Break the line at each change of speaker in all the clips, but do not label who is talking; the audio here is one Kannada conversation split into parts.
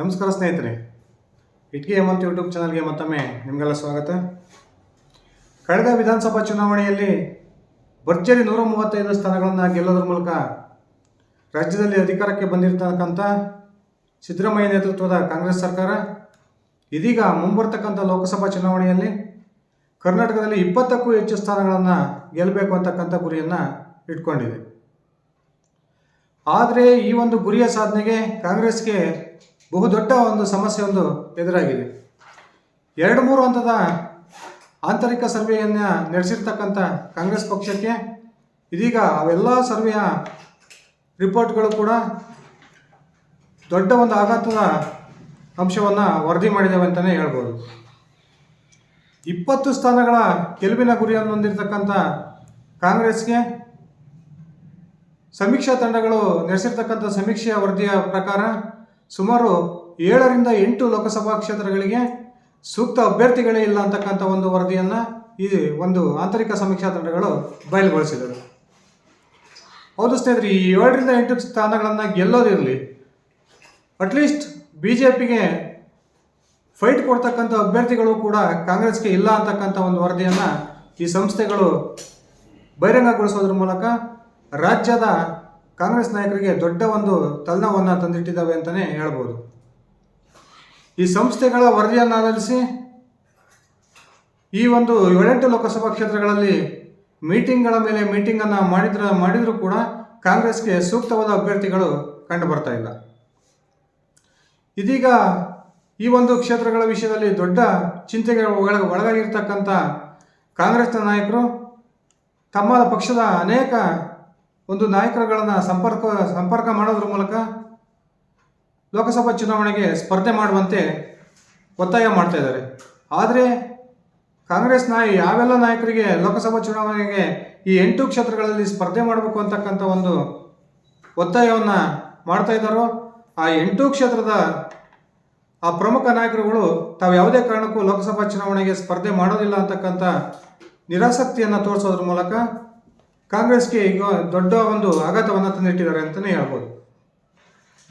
ನಮಸ್ಕಾರ ಸ್ನೇಹಿತರೆ. ಇಟ್ಗೆ ಹೇಮಂತ್ ಯೂಟ್ಯೂಬ್ ಚಾನಲ್ಗೆ ಮತ್ತೊಮ್ಮೆ ನಿಮಗೆಲ್ಲ ಸ್ವಾಗತ. ಕಳೆದ ವಿಧಾನಸಭಾ ಚುನಾವಣೆಯಲ್ಲಿ ಭರ್ಜರಿ ನೂರ ಮೂವತ್ತೈದು ಸ್ಥಾನಗಳನ್ನು ಗೆಲ್ಲೋದ್ರ ಮೂಲಕ ರಾಜ್ಯದಲ್ಲಿ ಅಧಿಕಾರಕ್ಕೆ ಬಂದಿರತಕ್ಕಂಥ ಸಿದ್ದರಾಮಯ್ಯ ನೇತೃತ್ವದ ಕಾಂಗ್ರೆಸ್ ಸರ್ಕಾರ ಇದೀಗ ಮುಂಬರ್ತಕ್ಕಂಥ ಲೋಕಸಭಾ ಚುನಾವಣೆಯಲ್ಲಿ ಕರ್ನಾಟಕದಲ್ಲಿ ಇಪ್ಪತ್ತಕ್ಕೂ ಹೆಚ್ಚು ಸ್ಥಾನಗಳನ್ನು ಗೆಲ್ಲಬೇಕು ಅಂತಕ್ಕಂಥ ಗುರಿಯನ್ನು ಇಟ್ಕೊಂಡಿದೆ. ಆದರೆ ಈ ಒಂದು ಗುರಿಯ ಸಾಧನೆಗೆ ಕಾಂಗ್ರೆಸ್ಗೆ ಬಹುದೊಡ್ಡ ಒಂದು ಸಮಸ್ಯೆ ಒಂದು ಎದುರಾಗಿದೆ. ಎರಡು ಮೂರು ಹಂತದ ಆಂತರಿಕ ಸರ್ವೆಯನ್ನು ನಡೆಸಿರ್ತಕ್ಕಂಥ ಕಾಂಗ್ರೆಸ್ ಪಕ್ಷಕ್ಕೆ ಇದೀಗ ಅವೆಲ್ಲ ಸರ್ವೆಯ ರಿಪೋರ್ಟ್ಗಳು ಕೂಡ ದೊಡ್ಡ ಒಂದು ಆಘಾತದ ಅಂಶವನ್ನು ವರದಿ ಮಾಡಿದ್ದೇವೆ ಅಂತಲೇ ಹೇಳ್ಬೋದು. ಇಪ್ಪತ್ತು ಸ್ಥಾನಗಳ ಗೆಲುವಿನ ಗುರಿಯನ್ನು ಹೊಂದಿರತಕ್ಕಂಥ ಕಾಂಗ್ರೆಸ್ಗೆ ಸಮೀಕ್ಷಾ ತಂಡಗಳು ನಡೆಸಿರ್ತಕ್ಕಂಥ ಸಮೀಕ್ಷೆಯ ವರದಿಯ ಪ್ರಕಾರ ಸುಮಾರು ಏಳರಿಂದ ಎಂಟು ಲೋಕಸಭಾ ಕ್ಷೇತ್ರಗಳಿಗೆ ಸೂಕ್ತ ಅಭ್ಯರ್ಥಿಗಳೇ ಇಲ್ಲ ಅಂತಕ್ಕಂಥ ಒಂದು ವರದಿಯನ್ನು ಈ ಒಂದು ಆಂತರಿಕ ಸಮೀಕ್ಷಾ ತಂಡಗಳು ಬಯಲುಗೊಳಿಸಿದರು ಹೌದು ಸ್ನೇಹಿತರೆ, ಈ ಏಳರಿಂದ ಎಂಟು ಸ್ಥಾನಗಳನ್ನು ಗೆಲ್ಲೋದಿರಲಿ ಅಟ್ಲೀಸ್ಟ್ ಬಿ ಜೆ ಪಿಗೆ ಫೈಟ್ ಕೊಡ್ತಕ್ಕಂಥ ಅಭ್ಯರ್ಥಿಗಳು ಕೂಡ ಕಾಂಗ್ರೆಸ್ಗೆ ಇಲ್ಲ ಅಂತಕ್ಕಂಥ ಒಂದು ವರದಿಯನ್ನು ಈ ಸಂಸ್ಥೆಗಳು ಬಹಿರಂಗಗೊಳಿಸೋದ್ರ ಮೂಲಕ ರಾಜ್ಯದ ಕಾಂಗ್ರೆಸ್ ನಾಯಕರಿಗೆ ದೊಡ್ಡ ಒಂದು ತಲೆನೋವನ್ನು ತಂದಿಟ್ಟಿದ್ದಾವೆ ಅಂತಲೇ ಹೇಳ್ಬೋದು. ಈ ಸಂಸ್ಥೆಗಳ ವರದಿಯನ್ನು ಆಧರಿಸಿ ಈ ಒಂದು ಏಳೆಂಟು ಲೋಕಸಭಾ ಕ್ಷೇತ್ರಗಳಲ್ಲಿ ಮೀಟಿಂಗ್ಗಳ ಮೇಲೆ ಮೀಟಿಂಗನ್ನು ಮಾಡಿದ್ರ, ಮಾಡಿದರೂ ಕೂಡ ಕಾಂಗ್ರೆಸ್ಗೆ ಸೂಕ್ತವಾದ ಅಭ್ಯರ್ಥಿಗಳು ಕಂಡು ಬರ್ತಾ ಇಲ್ಲ. ಇದೀಗ ಈ ಒಂದು ಕ್ಷೇತ್ರಗಳ ವಿಷಯದಲ್ಲಿ ದೊಡ್ಡ ಚಿಂತೆಗೆ ಒಳ ಒಳಗಾಗಿರ್ತಕ್ಕಂಥ ಕಾಂಗ್ರೆಸ್ನ ನಾಯಕರು ತಮ್ಮ ಪಕ್ಷದ ಅನೇಕ ಒಂದು ನಾಯಕರುಗಳನ್ನು ಸಂಪರ್ಕ ಸಂಪರ್ಕ ಮಾಡೋದ್ರ ಮೂಲಕ ಲೋಕಸಭಾ ಚುನಾವಣೆಗೆ ಸ್ಪರ್ಧೆ ಮಾಡುವಂತೆ ಒತ್ತಾಯ ಮಾಡ್ತಾ ಇದ್ದಾರೆ. ಆದರೆ ಕಾಂಗ್ರೆಸ್ ನಾಯ, ಯಾವೆಲ್ಲ ನಾಯಕರಿಗೆ ಲೋಕಸಭಾ ಚುನಾವಣೆಗೆ ಈ ಎಂಟು ಕ್ಷೇತ್ರಗಳಲ್ಲಿ ಸ್ಪರ್ಧೆ ಮಾಡಬೇಕು ಅಂತಕ್ಕಂಥ ಒಂದು ಒತ್ತಾಯವನ್ನು ಮಾಡ್ತಾ ಇದ್ದಾರೋ, ಆ ಎಂಟು ಕ್ಷೇತ್ರದ ಆ ಪ್ರಮುಖ ನಾಯಕರುಗಳು ತಾವು ಯಾವುದೇ ಕಾರಣಕ್ಕೂ ಲೋಕಸಭಾ ಚುನಾವಣೆಗೆ ಸ್ಪರ್ಧೆ ಮಾಡೋದಿಲ್ಲ ಅಂತಕ್ಕಂಥ ನಿರಾಸಕ್ತಿಯನ್ನು ತೋರಿಸೋದ್ರ ಮೂಲಕ ಕಾಂಗ್ರೆಸ್ಗೆ ಈಗ ದೊಡ್ಡ ಒಂದು ಆಘಾತವನ್ನು ತಂದಿಟ್ಟಿದ್ದಾರೆ ಅಂತಲೇ ಹೇಳ್ಬೋದು.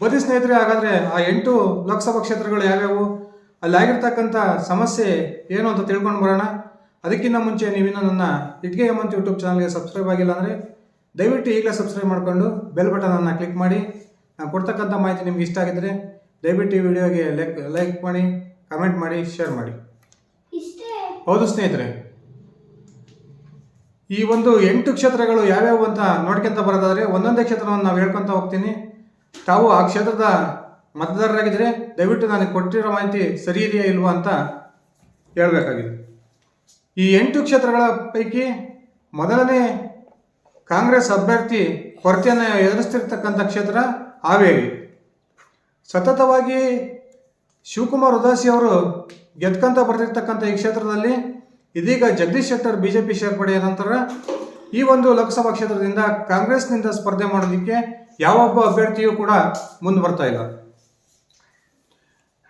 ಬದಿ ಸ್ನೇಹಿತರೆ ಹಾಗಾದರೆ ಆ ಎಂಟು ಲೋಕಸಭಾ ಕ್ಷೇತ್ರಗಳು ಯಾವ್ಯಾವು? ಅಲ್ಲಿ ಆಗಿರ್ತಕ್ಕಂಥ ಸಮಸ್ಯೆ ಏನು ಅಂತ ತಿಳ್ಕೊಂಡು ಬರೋಣ. ಅದಕ್ಕಿಂತ ಮುಂಚೆ ನೀವಿನ್ನೂ ನನ್ನ ಇಟ್ಗೆ ಹೇಮಂತ್ ಯೂಟ್ಯೂಬ್ ಚಾನಲ್ಗೆ ಸಬ್ಸ್ಕ್ರೈಬ್ ಆಗಿಲ್ಲ ಅಂದರೆ ದಯವಿಟ್ಟು ಈಗಲೇ ಸಬ್ಸ್ಕ್ರೈಬ್ ಮಾಡಿಕೊಂಡು ಬೆಲ್ ಬಟನನ್ನು ಕ್ಲಿಕ್ ಮಾಡಿ. ನಾನು ಕೊಡ್ತಕ್ಕಂಥ ಮಾಹಿತಿ ನಿಮ್ಗೆ ಇಷ್ಟ ಆಗಿದ್ದರೆ ದಯವಿಟ್ಟು ಈ ವಿಡಿಯೋಗೆ ಲೈಕ್ ಲೈಕ್ ಮಾಡಿ ಕಮೆಂಟ್ ಮಾಡಿ ಶೇರ್ ಮಾಡಿ. ಹೌದು ಸ್ನೇಹಿತರೆ. ಈ ಒಂದು ಎಂಟು ಕ್ಷೇತ್ರಗಳು ಯಾವ್ಯಾವು ಅಂತ ನೋಡ್ಕೊಂತ ಬರೋದಾದರೆ ಒಂದೊಂದೇ ಕ್ಷೇತ್ರವನ್ನು ನಾವು ಹೇಳ್ಕೊತ ಹೋಗ್ತೀನಿ. ತಾವು ಆ ಕ್ಷೇತ್ರದ ಮತದಾರರಾಗಿದ್ದರೆ ದಯವಿಟ್ಟು ನನಗೆ ಕೊಟ್ಟಿರೋ ಮಾಹಿತಿ ಸರಿ ಇದೆಯಾ ಇಲ್ವಾ ಅಂತ ಹೇಳಬೇಕಾಗಿದೆ. ಈ ಎಂಟು ಕ್ಷೇತ್ರಗಳ ಪೈಕಿ ಮೊದಲನೇ ಕಾಂಗ್ರೆಸ್ ಅಭ್ಯರ್ಥಿ ಕೊರತೆಯನ್ನು ಎದುರಿಸ್ತಿರ್ತಕ್ಕಂಥ ಕ್ಷೇತ್ರ ಹಾವೇರಿ. ಸತತವಾಗಿ ಶಿವಕುಮಾರ್ ಉದಾಸಿ ಅವರು ಗೆದ್ಕಂತ ಬರ್ತಿರ್ತಕ್ಕಂಥ ಈ ಕ್ಷೇತ್ರದಲ್ಲಿ ಇದೀಗ Jagadish Shettar B J P ಸೇರ್ಪಡೆಯ ನಂತರ ಈ ಒಂದು ಲೋಕಸಭಾ ಕ್ಷೇತ್ರದಿಂದ ಕಾಂಗ್ರೆಸ್ನಿಂದ ಸ್ಪರ್ಧೆ ಮಾಡೋದಕ್ಕೆ ಯಾವೊಬ್ಬ ಅಭ್ಯರ್ಥಿಯೂ ಕೂಡ ಮುಂದೆ ಬರ್ತಾ ಇಲ್ಲ.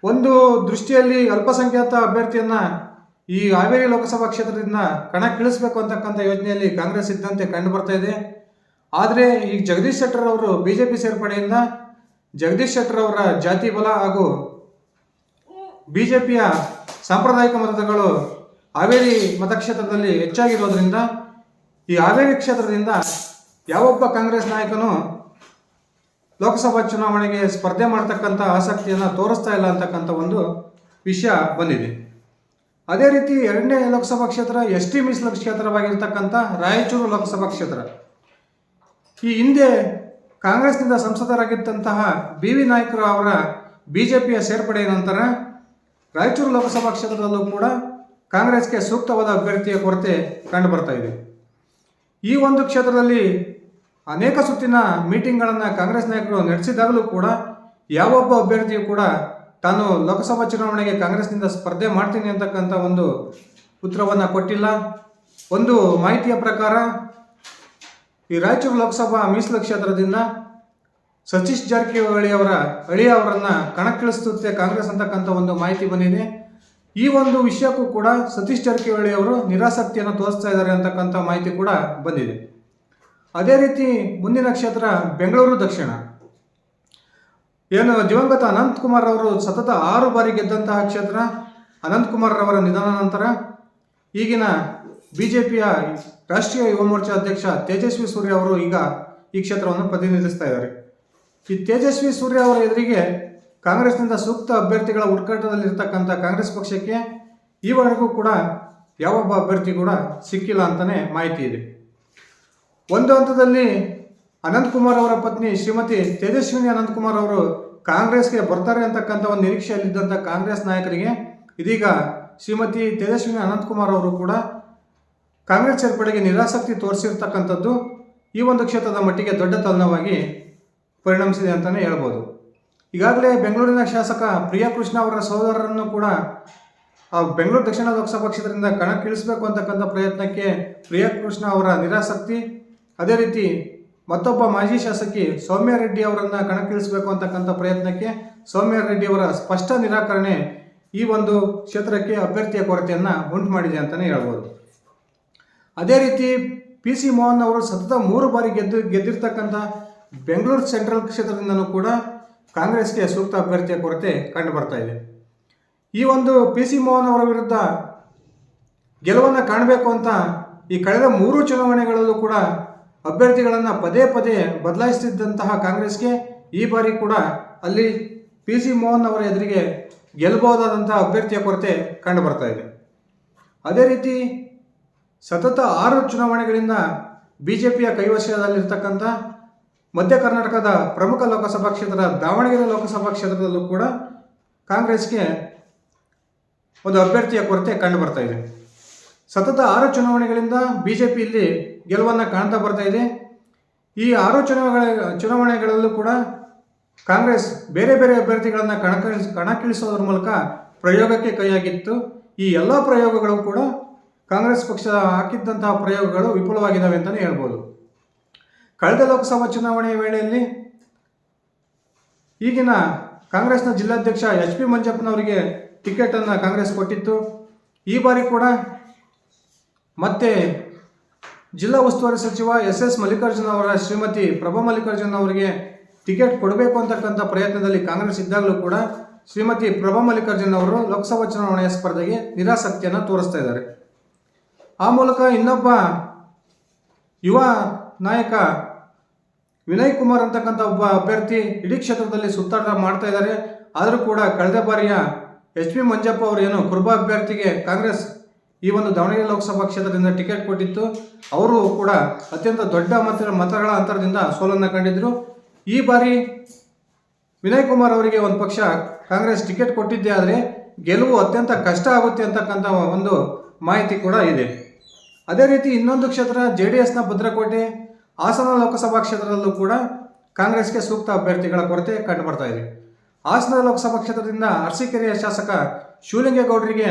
ಒಂದು ದೃಷ್ಟಿಯಲ್ಲಿ ಅಲ್ಪಸಂಖ್ಯಾತ ಅಭ್ಯರ್ಥಿಯನ್ನ ಈ ಹಾವೇರಿ ಲೋಕಸಭಾ ಕ್ಷೇತ್ರದಿಂದ ಕಣಕ್ಕಿಳಿಸಬೇಕು ಅಂತಕ್ಕಂಥ ಯೋಜನೆಯಲ್ಲಿ ಕಾಂಗ್ರೆಸ್ ಇದ್ದಂತೆ ಕಂಡು ಬರ್ತಾ ಇದೆ. ಆದರೆ ಈ ಜಗದೀಶ್ ಶೆಟ್ಟರ್ ಅವರು ಬಿ ಜೆ ಪಿ ಸೇರ್ಪಡೆಯಿಂದ ಜಗದೀಶ್ ಶೆಟ್ಟರ್ ಅವರ ಜಾತಿ ಬಲ ಹಾಗೂ ಬಿ ಜೆ ಪಿಯ ಸಾಂಪ್ರದಾಯಿಕ ಮತಗಳು ಹಾವೇರಿ ಮತಕ್ಷೇತ್ರದಲ್ಲಿ ಹೆಚ್ಚಾಗಿರೋದ್ರಿಂದ, ಈ ಹಾವೇರಿ ಕ್ಷೇತ್ರದಿಂದ ಯಾವೊಬ್ಬ ಕಾಂಗ್ರೆಸ್ ನಾಯಕನು ಲೋಕಸಭಾ ಚುನಾವಣೆಗೆ ಸ್ಪರ್ಧೆ ಮಾಡ್ತಕ್ಕಂಥ ಆಸಕ್ತಿಯನ್ನು ತೋರಿಸ್ತಾ ಇಲ್ಲ ಅಂತಕ್ಕಂಥ ಒಂದು ವಿಷಯ ಬಂದಿದೆ. ಅದೇ ರೀತಿ ಎರಡನೇ ಲೋಕಸಭಾ ಕ್ಷೇತ್ರ ಎಸ್ ಟಿ ಮೀಸಲು ಕ್ಷೇತ್ರವಾಗಿರ್ತಕ್ಕಂಥ ರಾಯಚೂರು ಲೋಕಸಭಾ ಕ್ಷೇತ್ರ. ಈ ಹಿಂದೆ ಕಾಂಗ್ರೆಸ್ನಿಂದ ಸಂಸದರಾಗಿದ್ದಂತಹ ಬಿ ವಿ ನಾಯಕರು ಅವರ ಬಿ ಜೆ ಪಿಯ ಸೇರ್ಪಡೆಯ ನಂತರ ರಾಯಚೂರು ಲೋಕಸಭಾ ಕ್ಷೇತ್ರದಲ್ಲೂ ಕೂಡ ಕಾಂಗ್ರೆಸ್ಗೆ ಸೂಕ್ತವಾದ ಅಭ್ಯರ್ಥಿಯ ಕೊರತೆ ಕಂಡು ಬರ್ತಾ ಇದೆ. ಈ ಒಂದು ಕ್ಷೇತ್ರದಲ್ಲಿ ಅನೇಕ ಸುತ್ತಿನ ಮೀಟಿಂಗ್ಗಳನ್ನು ಕಾಂಗ್ರೆಸ್ ನಾಯಕರು ನಡೆಸಿದಾಗಲೂ ಕೂಡ ಯಾವೊಬ್ಬ ಅಭ್ಯರ್ಥಿಯು ಕೂಡ ತಾನು ಲೋಕಸಭಾ ಚುನಾವಣೆಗೆ ಕಾಂಗ್ರೆಸ್ನಿಂದ ಸ್ಪರ್ಧೆ ಮಾಡ್ತೀನಿ ಅಂತಕ್ಕಂಥ ಒಂದು ಉತ್ತರವನ್ನು ಕೊಟ್ಟಿಲ್ಲ. ಒಂದು ಮಾಹಿತಿಯ ಪ್ರಕಾರ ಈ ರಾಯಚೂರು ಲೋಕಸಭಾ ಮೀಸಲು ಕ್ಷೇತ್ರದಿಂದ ಸತೀಶ್ ಜಾರಕಿಹೊಳಿ ಅವರ, ಅಳಿಯ ಅವರನ್ನು ಕಣಕ್ಕಿಳಿಸುತ್ತೆ ಕಾಂಗ್ರೆಸ್ ಅಂತಕ್ಕಂಥ ಒಂದು ಮಾಹಿತಿ ಬಂದಿದೆ. ಈ ಒಂದು ವಿಷಯಕ್ಕೂ ಕೂಡ ಸತೀಶ್ ಜಾರಕಿಹೊಳಿ ಅವರು ನಿರಾಸಕ್ತಿಯನ್ನು ತೋರಿಸ್ತಾ ಇದ್ದಾರೆ ಅಂತಕ್ಕಂಥ ಮಾಹಿತಿ ಕೂಡ ಬಂದಿದೆ. ಅದೇ ರೀತಿ ಮುಂದಿನ ಕ್ಷೇತ್ರ ಬೆಂಗಳೂರು ದಕ್ಷಿಣ. ಏನು ದಿವಂಗತ ಅನಂತಕುಮಾರ್ ಅವರು ಸತತ ಆರು ಬಾರಿ ಗೆದ್ದಂತಹ ಕ್ಷೇತ್ರ, ಅನಂತಕುಮಾರ್ ಅವರ ನಿಧನ ನಂತರ ಈಗಿನ ಬಿ ಜೆ ಪಿಯ ರಾಷ್ಟ್ರೀಯ ಯುವ ಮೋರ್ಚಾ ಅಧ್ಯಕ್ಷ ತೇಜಸ್ವಿ ಸೂರ್ಯ ಅವರು ಈಗ ಈ ಕ್ಷೇತ್ರವನ್ನು ಪ್ರತಿನಿಧಿಸ್ತಾ ಇದ್ದಾರೆ. ಈ ತೇಜಸ್ವಿ ಸೂರ್ಯ ಅವರ ಎದುರಿಗೆ ಕಾಂಗ್ರೆಸ್ನಿಂದ ಸೂಕ್ತ ಅಭ್ಯರ್ಥಿಗಳ ಹುಡುಕಾಟದಲ್ಲಿರ್ತಕ್ಕಂಥ ಕಾಂಗ್ರೆಸ್ ಪಕ್ಷಕ್ಕೆ ಈವರೆಗೂ ಕೂಡ ಯಾವೊಬ್ಬ ಅಭ್ಯರ್ಥಿ ಕೂಡ ಸಿಕ್ಕಿಲ್ಲ ಅಂತಲೇ ಮಾಹಿತಿ ಇದೆ. ಒಂದು ಹಂತದಲ್ಲಿ ಅನಂತಕುಮಾರ್ ಅವರ ಪತ್ನಿ ಶ್ರೀಮತಿ ತೇಜಸ್ವಿನಿ ಅನಂತಕುಮಾರ್ ಅವರು ಕಾಂಗ್ರೆಸ್ಗೆ ಬರ್ತಾರೆ ಅಂತಕ್ಕಂಥ ಒಂದು ನಿರೀಕ್ಷೆಯಲ್ಲಿದ್ದಂಥ ಕಾಂಗ್ರೆಸ್ ನಾಯಕರಿಗೆ ಇದೀಗ ಶ್ರೀಮತಿ ತೇಜಸ್ವಿನಿ ಅನಂತಕುಮಾರ್ ಅವರು ಕೂಡ ಕಾಂಗ್ರೆಸ್ ಸೇರ್ಪಡೆಗೆ ನಿರಾಸಕ್ತಿ ತೋರಿಸಿರ್ತಕ್ಕಂಥದ್ದು ಈ ಒಂದು ಕ್ಷೇತ್ರದ ಮಟ್ಟಿಗೆ ದೊಡ್ಡ ತಲ್ಲವಾಗಿ ಪರಿಣಮಿಸಿದೆ ಅಂತಲೇ ಹೇಳ್ಬೋದು. ಈಗಾಗಲೇ ಬೆಂಗಳೂರಿನ ಶಾಸಕ ಪ್ರಿಯಕೃಷ್ಣ ಅವರ ಸಹೋದರರನ್ನು ಕೂಡ, ಆ ಬೆಂಗಳೂರು ದಕ್ಷಿಣ ಲೋಕಸಭಾ ಕ್ಷೇತ್ರದಿಂದ ಕಣಕ್ಕಿಳಿಸಬೇಕು ಅಂತಕ್ಕಂಥ ಪ್ರಯತ್ನಕ್ಕೆ ಪ್ರಿಯಕೃಷ್ಣ ಅವರ ನಿರಾಸಕ್ತಿ. ಅದೇ ರೀತಿ ಮತ್ತೊಬ್ಬ ಮಾಜಿ ಶಾಸಕಿ ಸೌಮ್ಯ ರೆಡ್ಡಿ ಅವರನ್ನು ಕಣಕ್ಕಿಳಿಸಬೇಕು ಅಂತಕ್ಕಂಥ ಪ್ರಯತ್ನಕ್ಕೆ ಸೌಮ್ಯ ರೆಡ್ಡಿ ಅವರ ಸ್ಪಷ್ಟ ನಿರಾಕರಣೆ ಈ ಒಂದು ಕ್ಷೇತ್ರಕ್ಕೆ ಅಭ್ಯರ್ಥಿಯ ಕೊರತೆಯನ್ನು ಉಂಟು ಮಾಡಿದೆ ಅಂತಲೇ ಹೇಳ್ಬೋದು. ಅದೇ ರೀತಿ ಪಿ ಸಿ ಮೋಹನ್ ಅವರು ಸತತ ಮೂರು ಬಾರಿ ಗೆದ್ದು ಗೆದ್ದಿರ್ತಕ್ಕಂಥ ಬೆಂಗಳೂರು ಸೆಂಟ್ರಲ್ ಕ್ಷೇತ್ರದಿಂದನೂ ಕೂಡ ಕಾಂಗ್ರೆಸ್ಗೆ ಸೂಕ್ತ ಅಭ್ಯರ್ಥಿಯ ಕೊರತೆ ಕಂಡು ಬರ್ತಾ ಇದೆ. ಈ ಒಂದು ಪಿ ಸಿ ಮೋಹನ್ ಅವರ ವಿರುದ್ಧ ಗೆಲುವನ್ನು ಕಾಣಬೇಕು ಅಂತ ಈ ಕಳೆದ ಮೂರು ಚುನಾವಣೆಗಳಲ್ಲೂ ಕೂಡ ಅಭ್ಯರ್ಥಿಗಳನ್ನು ಪದೇ ಪದೇ ಬದಲಾಯಿಸುತ್ತಿದ್ದಂತಹ ಕಾಂಗ್ರೆಸ್ಗೆ ಈ ಬಾರಿ ಕೂಡ ಅಲ್ಲಿ ಪಿ ಸಿ ಮೋಹನ್ ಅವರ ಎದುರಿಗೆ ಗೆಲ್ಲಬಹುದಾದಂತಹ ಅಭ್ಯರ್ಥಿಯ ಕೊರತೆ ಕಂಡುಬರ್ತಾ ಇದೆ. ಅದೇ ರೀತಿ ಸತತ ಆರು ಚುನಾವಣೆಗಳಿಂದ ಬಿ ಜೆ ಪಿಯ ಕೈವಶದಲ್ಲಿರ್ತಕ್ಕಂಥ ಮಧ್ಯ ಕರ್ನಾಟಕದ ಪ್ರಮುಖ ಲೋಕಸಭಾ ಕ್ಷೇತ್ರ ದಾವಣಗೆರೆ ಲೋಕಸಭಾ ಕ್ಷೇತ್ರದಲ್ಲೂ ಕೂಡ ಕಾಂಗ್ರೆಸ್ಗೆ ಒಂದು ಅಭ್ಯರ್ಥಿಯ ಕೊರತೆ ಕಂಡು ಬರ್ತಾ ಇದೆ. ಸತತ ಆರು ಚುನಾವಣೆಗಳಿಂದ ಬಿ ಜೆ ಪಿ ಇಲ್ಲಿ ಗೆಲುವನ್ನು ಕಾಣ್ತಾ ಬರ್ತಾ ಇದೆ. ಈ ಆರು ಚುನಾವಣೆ, ಚುನಾವಣೆಗಳಲ್ಲೂ ಕೂಡ ಕಾಂಗ್ರೆಸ್ ಬೇರೆ ಬೇರೆ ಅಭ್ಯರ್ಥಿಗಳನ್ನು ಕಣಕ್ಕಿಳಿಸ್ ಕಣಕ್ಕಿಳಿಸೋದ್ರ ಮೂಲಕ ಪ್ರಯೋಗಕ್ಕೆ ಕೈಯಾಗಿತ್ತು. ಈ ಎಲ್ಲ ಪ್ರಯೋಗಗಳು ಕೂಡ ಕಾಂಗ್ರೆಸ್ ಪಕ್ಷ ಹಾಕಿದ್ದಂತಹ ಪ್ರಯೋಗಗಳು ವಿಫಲವಾಗಿದ್ದಾವೆ ಅಂತಲೇ ಹೇಳ್ಬೋದು. ಕಳೆದ ಲೋಕಸಭಾ ಚುನಾವಣೆಯ ವೇಳೆಯಲ್ಲಿ ಈಗಿನ ಕಾಂಗ್ರೆಸ್ನ ಜಿಲ್ಲಾಧ್ಯಕ್ಷ ಎಚ್ ಪಿ ಮಂಜಪ್ಪನವರಿಗೆ ಟಿಕೆಟನ್ನು ಕಾಂಗ್ರೆಸ್ ಕೊಟ್ಟಿತ್ತು. ಈ ಬಾರಿ ಕೂಡ ಮತ್ತೆ ಜಿಲ್ಲಾ ಉಸ್ತುವಾರಿ ಸಚಿವ ಎಸ್ ಎಸ್ ಮಲ್ಲಿಕಾರ್ಜುನ ಅವರ ಶ್ರೀಮತಿ ಪ್ರಭಾ ಮಲ್ಲಿಕಾರ್ಜುನ ಅವರಿಗೆ ಟಿಕೆಟ್ ಕೊಡಬೇಕು ಅಂತಕ್ಕಂಥ ಪ್ರಯತ್ನದಲ್ಲಿ ಕಾಂಗ್ರೆಸ್ ಇದ್ದಾಗಲೂ ಕೂಡ ಶ್ರೀಮತಿ ಪ್ರಭಾ ಮಲ್ಲಿಕಾರ್ಜುನ್ ಅವರು ಲೋಕಸಭಾ ಚುನಾವಣೆಯ ಸ್ಪರ್ಧೆಗೆ ನಿರಾಸಕ್ತಿಯನ್ನು ತೋರಿಸ್ತಾ ಇದ್ದಾರೆ. ಆ ಮೂಲಕ ಇನ್ನೊಬ್ಬ ಯುವ ನಾಯಕ ವಿನಯ್ ಕುಮಾರ್ ಅಂತಕ್ಕಂಥ ಒಬ್ಬ ಅಭ್ಯರ್ಥಿ ಇಡೀ ಕ್ಷೇತ್ರದಲ್ಲಿ ಸುತ್ತಾಟ ಮಾಡ್ತಾ ಇದ್ದಾರೆ. ಆದರೂ ಕೂಡ ಕಳೆದ ಬಾರಿಯ ಎಚ್ ಪಿ ಮಂಜಪ್ಪ ಅವರು ಏನು ಕುರ್ಬಾ ಅಭ್ಯರ್ಥಿಗೆ ಕಾಂಗ್ರೆಸ್ ಈ ಒಂದು ದಾವಣಗೆರೆ ಲೋಕಸಭಾ ಕ್ಷೇತ್ರದಿಂದ ಟಿಕೆಟ್ ಕೊಟ್ಟಿತ್ತು. ಅವರು ಕೂಡ ಅತ್ಯಂತ ದೊಡ್ಡ ಮತ ಮತಗಳ ಅಂತರದಿಂದ ಸೋಲನ್ನು ಕಂಡಿದ್ದರು ಈ ಬಾರಿ ವಿನಯ್ ಕುಮಾರ್ ಅವರಿಗೆ ಒಂದು ಪಕ್ಷ ಕಾಂಗ್ರೆಸ್ ಟಿಕೆಟ್ ಕೊಟ್ಟಿದ್ದೇ ಆದರೆ ಗೆಲುವು ಅತ್ಯಂತ ಕಷ್ಟ ಆಗುತ್ತೆ ಅಂತಕ್ಕಂಥ ಒಂದು ಮಾಹಿತಿ ಕೂಡ ಇದೆ. ಅದೇ ರೀತಿ ಇನ್ನೊಂದು ಕ್ಷೇತ್ರ ಜೆ ಡಿ ಎಸ್ನ ಭದ್ರಕೋಟೆ ಹಾಸನ ಲೋಕಸಭಾ ಕ್ಷೇತ್ರದಲ್ಲೂ ಕೂಡ ಕಾಂಗ್ರೆಸ್ಗೆ ಸೂಕ್ತ ಅಭ್ಯರ್ಥಿಗಳ ಕೊರತೆ ಕಂಡುಬರ್ತಾ ಇದೆ. ಹಾಸನ ಲೋಕಸಭಾ ಕ್ಷೇತ್ರದಿಂದ ಅರಸೀಕೆರೆಯ ಶಾಸಕ ಶಿವಲಿಂಗೇಗೌಡರಿಗೆ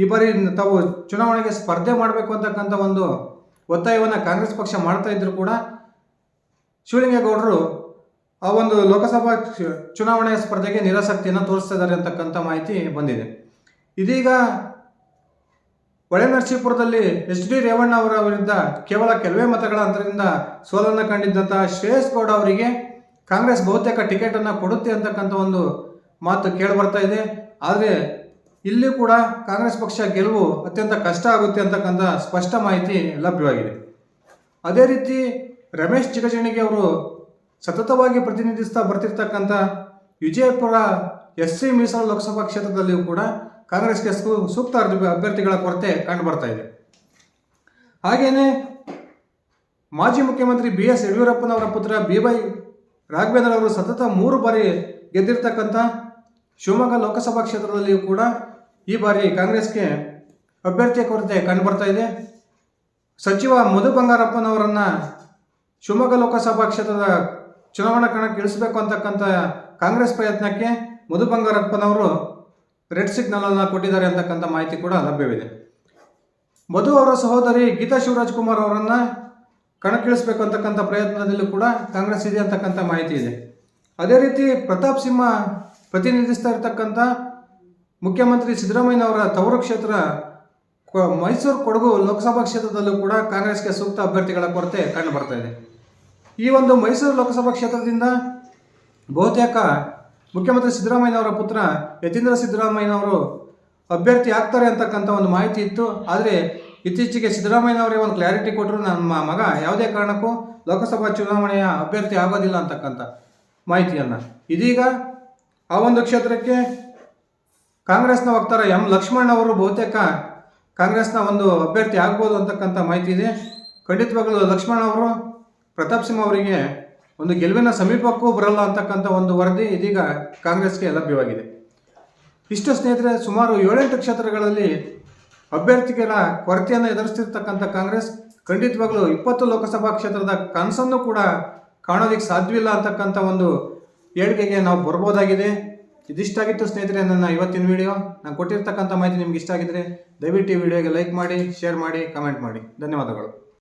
ಈ ಬಾರಿ ತಾವು ಚುನಾವಣೆಗೆ ಸ್ಪರ್ಧೆ ಮಾಡಬೇಕು ಅಂತಕ್ಕಂಥ ಒಂದು ಒತ್ತಾಯವನ್ನು ಕಾಂಗ್ರೆಸ್ ಪಕ್ಷ ಮಾಡ್ತಾ ಇದ್ದರೂ ಕೂಡ ಶಿವಲಿಂಗೇಗೌಡರು ಆ ಒಂದು ಲೋಕಸಭಾ ಚುನಾವಣೆಯ ಸ್ಪರ್ಧೆಗೆ ನಿರಾಸಕ್ತಿಯನ್ನು ತೋರಿಸ್ತಾ ಇದ್ದಾರೆ ಅಂತಕ್ಕಂಥ ಮಾಹಿತಿ ಬಂದಿದೆ. ಇದೀಗ ಹೊಳೆನರಸೀಪುರದಲ್ಲಿ ಎಚ್ ಡಿ ರೇವಣ್ಣ ಅವರ ವಿರುದ್ಧ ಕೇವಲ ಕೆಲವೇ ಮತಗಳ ಅಂತರದಿಂದ ಸೋಲನ್ನು ಕಂಡಿದ್ದಂತಹ ಶ್ರೇಯಸ್ ಗೌಡ ಅವರಿಗೆ ಕಾಂಗ್ರೆಸ್ ಬಹುತೇಕ ಟಿಕೆಟನ್ನು ಕೊಡುತ್ತೆ ಅಂತಕ್ಕಂಥ ಒಂದು ಮಾತು ಕೇಳಿಬರ್ತಾ ಇದೆ. ಆದರೆ ಇಲ್ಲಿ ಕೂಡ ಕಾಂಗ್ರೆಸ್ ಪಕ್ಷ ಗೆಲುವು ಅತ್ಯಂತ ಕಷ್ಟ ಆಗುತ್ತೆ ಅಂತಕ್ಕಂಥ ಸ್ಪಷ್ಟ ಮಾಹಿತಿ ಲಭ್ಯವಾಗಿದೆ. ಅದೇ ರೀತಿ ರಮೇಶ್ ಚಿಗಜಣಿಗೆ ಅವರು ಸತತವಾಗಿ ಪ್ರತಿನಿಧಿಸ್ತಾ ಬರ್ತಿರ್ತಕ್ಕಂಥ ವಿಜಯಪುರ ಎಸ್ ಸಿ ಮೀಸಲು ಲೋಕಸಭಾ ಕ್ಷೇತ್ರದಲ್ಲಿಯೂ ಕೂಡ ಕಾಂಗ್ರೆಸ್ಗೆ ಸೂಕ್ತ ಅಭ್ಯ- ಅಭ್ಯರ್ಥಿಗಳ ಕೊರತೆ ಕಂಡುಬರ್ತಾ ಇದೆ. ಹಾಗೆಯೇ ಮಾಜಿ ಮುಖ್ಯಮಂತ್ರಿ ಬಿ ಎಸ್ ಯಡಿಯೂರಪ್ಪನವರ ಪುತ್ರ ಬಿ ವೈ ರಾಘವೇಂದ್ರ ಅವರು ಸತತ ಮೂರು ಬಾರಿ ಗೆದ್ದಿರ್ತಕ್ಕಂಥ ಶಿವಮೊಗ್ಗ ಲೋಕಸಭಾ ಕ್ಷೇತ್ರದಲ್ಲಿಯೂ ಕೂಡ ಈ ಬಾರಿ ಕಾಂಗ್ರೆಸ್ಗೆ ಅಭ್ಯರ್ಥಿಯ ಕೊರತೆ ಕಂಡುಬರ್ತಾ ಇದೆ. ಸಚಿವ ಮಧು ಬಂಗಾರಪ್ಪನವರನ್ನು ಶಿವಮೊಗ್ಗ ಲೋಕಸಭಾ ಕ್ಷೇತ್ರದ ಚುನಾವಣಾ ಕಣಕ್ಕೆ ಇಳಿಸಬೇಕು ಅಂತಕ್ಕಂಥ ಕಾಂಗ್ರೆಸ್ ಪ್ರಯತ್ನಕ್ಕೆ ಮಧು ಬಂಗಾರಪ್ಪನವರು ರೆಡ್ ಸಿಗ್ನಲ್ ಅನ್ನು ಕೊಟ್ಟಿದ್ದಾರೆ ಅಂತಕ್ಕಂಥ ಮಾಹಿತಿ ಕೂಡ ಲಭ್ಯವಿದೆ. ಮಧು ಅವರ ಸಹೋದರಿ ಗೀತಾ ಶಿವರಾಜ್ ಕುಮಾರ್ ಅವರನ್ನ ಕಣಕ್ಕಿಳಿಸಬೇಕು ಅಂತಕ್ಕಂಥ ಪ್ರಯತ್ನದಲ್ಲೂ ಕೂಡ ಕಾಂಗ್ರೆಸ್ ಇದೆ ಅಂತಕ್ಕಂಥ ಮಾಹಿತಿ ಇದೆ. ಅದೇ ರೀತಿ ಪ್ರತಾಪ್ ಸಿಂಹ ಪ್ರತಿನಿಧಿಸ್ತಾ ಇರತಕ್ಕಂಥ ಮುಖ್ಯಮಂತ್ರಿ ಸಿದ್ದರಾಮಯ್ಯನವರ ತವರು ಕ್ಷೇತ್ರ ಮೈಸೂರು ಕೊಡಗು ಲೋಕಸಭಾ ಕ್ಷೇತ್ರದಲ್ಲೂ ಕೂಡ ಕಾಂಗ್ರೆಸ್ಗೆ ಸೂಕ್ತ ಅಭ್ಯರ್ಥಿಗಳ ಕೊರತೆ ಕಂಡು ಬರ್ತಾ ಇದೆ. ಈ ಒಂದು ಮೈಸೂರು ಲೋಕಸಭಾ ಕ್ಷೇತ್ರದಿಂದ ಬಹುತೇಕ ಮುಖ್ಯಮಂತ್ರಿ ಸಿದ್ದರಾಮಯ್ಯನವರ ಪುತ್ರ ಯತೀಂದ್ರ ಸಿದ್ದರಾಮಯ್ಯನವರು ಅಭ್ಯರ್ಥಿ ಆಗ್ತಾರೆ ಅಂತಕ್ಕಂಥ ಒಂದು ಮಾಹಿತಿ ಇತ್ತು. ಆದರೆ ಇತ್ತೀಚೆಗೆ ಸಿದ್ದರಾಮಯ್ಯನವರೇ ಒಂದು ಕ್ಲಾರಿಟಿ ಕೊಟ್ಟರು ನಮ್ಮ ಮಗ. ಯಾವುದೇ ಕಾರಣಕ್ಕೂ ಲೋಕಸಭಾ ಚುನಾವಣೆಯ ಅಭ್ಯರ್ಥಿ ಆಗೋದಿಲ್ಲ ಅಂತಕ್ಕಂಥ ಮಾಹಿತಿಯನ್ನು. ಇದೀಗ ಆ ಒಂದು ಕ್ಷೇತ್ರಕ್ಕೆ ಕಾಂಗ್ರೆಸ್ನ ವಕ್ತಾರ ಎಂ ಲಕ್ಷ್ಮಣ್ ಅವರು ಬಹುತೇಕ ಕಾಂಗ್ರೆಸ್ನ ಒಂದು ಅಭ್ಯರ್ಥಿ ಆಗ್ಬೋದು ಅಂತಕ್ಕಂಥ ಮಾಹಿತಿ ಇದೆ. ಖಂಡಿತವಾಗಲೂ ಲಕ್ಷ್ಮಣ್ ಅವರು, ಪ್ರತಾಪ್ ಸಿಂಹ ಅವರಿಗೆ ಒಂದು ಗೆಲುವಿನ ಸಮೀಪಕ್ಕೂ ಬರಲ್ಲ ಅಂತಕ್ಕಂಥ ಒಂದು ವರದಿ ಇದೀಗ ಕಾಂಗ್ರೆಸ್ಗೆ ಲಭ್ಯವಾಗಿದೆ. ಇಷ್ಟು ಸ್ನೇಹಿತರೆ, ಸುಮಾರು ಏಳೆಂಟು ಕ್ಷೇತ್ರಗಳಲ್ಲಿ ಅಭ್ಯರ್ಥಿಗಳ ಕೊರತೆಯನ್ನು ಎದುರಿಸ್ತಿರ್ತಕ್ಕಂಥ ಕಾಂಗ್ರೆಸ್ ಖಂಡಿತವಾಗ್ಲೂ ಇಪ್ಪತ್ತು ಲೋಕಸಭಾ ಕ್ಷೇತ್ರದ ಕನಸನ್ನು ಕೂಡ ಕಾಣೋದಕ್ಕೆ ಸಾಧ್ಯವಿಲ್ಲ ಅಂತಕ್ಕಂಥ ಒಂದು ಹೇಳಿಕೆಗೆ ನಾವು ಬರ್ಬೋದಾಗಿದೆ. ಇದಿಷ್ಟಾಗಿತ್ತು ಸ್ನೇಹಿತರೆ ನನ್ನ ಇವತ್ತಿನ ವಿಡಿಯೋ. ನಾನು ಕೊಟ್ಟಿರ್ತಕ್ಕಂಥ ಮಾಹಿತಿ ನಿಮ್ಗೆ ಇಷ್ಟ ಆಗಿದ್ರೆ ದಯವಿಟ್ಟು ಈ ವಿಡಿಯೋಗೆ ಲೈಕ್ ಮಾಡಿ, ಶೇರ್ ಮಾಡಿ, ಕಮೆಂಟ್ ಮಾಡಿ. ಧನ್ಯವಾದಗಳು.